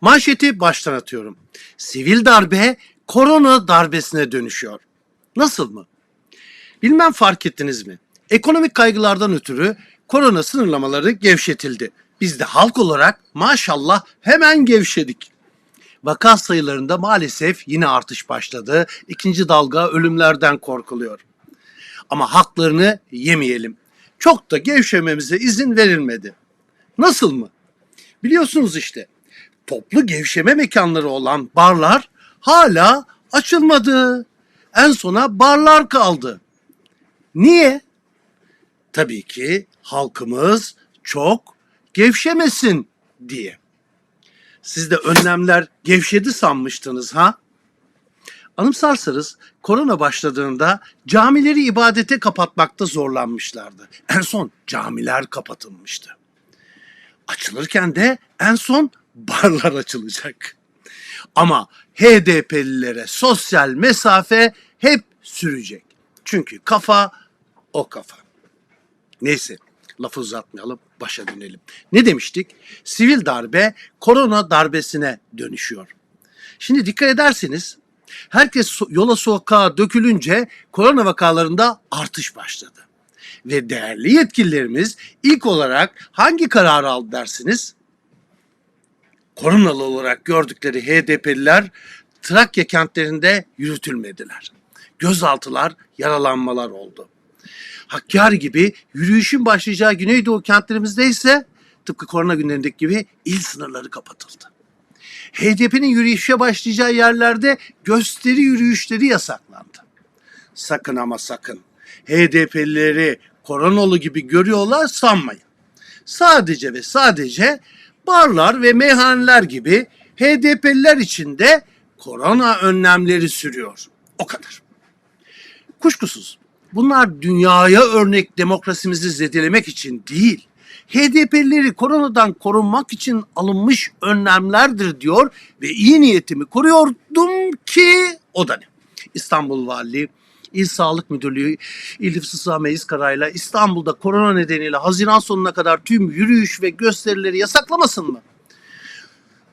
Manşeti baştan atıyorum. Sivil darbe korona darbesine dönüşüyor. Nasıl mı? Bilmem fark ettiniz mi? Ekonomik kaygılardan ötürü korona sınırlamaları gevşetildi. Biz de halk olarak maşallah hemen gevşedik. Vaka sayılarında maalesef yine artış başladı. İkinci dalga ölümlerden korkuluyor. Ama haklarını yemeyelim. Çok da gevşememize izin verilmedi. Nasıl mı? Biliyorsunuz işte toplu gevşeme mekanları olan barlar hala açılmadı. En sona barlar kaldı. Niye? Tabii ki halkımız çok gevşemesin diye. Siz de önlemler gevşedi sanmıştınız ha? Anımsarsanız korona başladığında camileri ibadete kapatmakta zorlanmışlardı. En son camiler kapatılmıştı. Açılırken de en son barlar açılacak. Ama HDP'lilere sosyal mesafe hep sürecek. Çünkü kafa o kafa. Neyse lafı uzatmayalım başa dönelim. Ne demiştik? Sivil darbe korona darbesine dönüşüyor. Şimdi dikkat ederseniz herkes yola sokağa dökülünce korona vakalarında artış başladı. Ve değerli yetkililerimiz ilk olarak hangi kararı aldı dersiniz? Koronalı olarak gördükleri HDP'liler Trakya kentlerinde yürütülmediler. Gözaltılar, yaralanmalar oldu. Hakkari gibi yürüyüşün başlayacağı Güneydoğu kentlerimizde ise tıpkı korona günlerindeki gibi il sınırları kapatıldı. HDP'nin yürüyüşe başlayacağı yerlerde gösteri yürüyüşleri yasaklandı. Sakın ama sakın HDP'lileri koronalı gibi görüyorlar sanmayın. Sadece ve sadece barlar ve meyhaneler gibi HDP'liler için de korona önlemleri sürüyor. O kadar. Kuşkusuz bunlar dünyaya örnek demokrasimizi zedelemek için değil, HDP'lileri koronadan korunmak için alınmış önlemlerdir diyor ve iyi niyetimi koruyordum ki o da ne? İstanbul Valiliği, İl Sağlık Müdürlüğü, İl Hıfzı Sıha Meclis kararıyla İstanbul'da korona nedeniyle Haziran sonuna kadar tüm yürüyüş ve gösterileri yasaklamasın mı?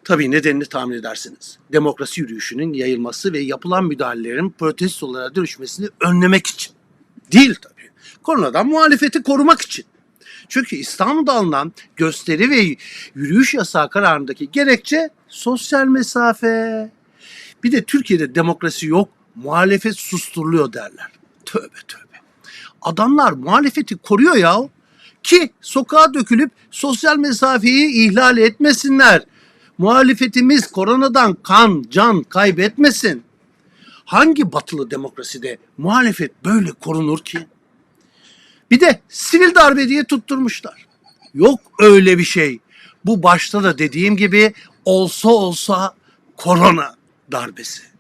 Tabii nedenini tahmin edersiniz. Demokrasi yürüyüşünün yayılması ve yapılan müdahalelerin protestolara dönüşmesini önlemek için. Değil tabii. Koronadan muhalefeti korumak için. Çünkü İstanbul'da alınan gösteri ve yürüyüş yasağı kararındaki gerekçe sosyal mesafe. Bir de Türkiye'de demokrasi yok, muhalefet susturuluyor derler. Tövbe tövbe. Adamlar muhalefeti koruyor ya. Ki sokağa dökülüp sosyal mesafeyi ihlal etmesinler. Muhalefetimiz koronadan kan, can kaybetmesin. Hangi batılı demokraside muhalefet böyle korunur ki? Bir de sivil darbe diye tutturmuşlar. Yok öyle bir şey. Bu başta da dediğim gibi olsa olsa korona darbesi.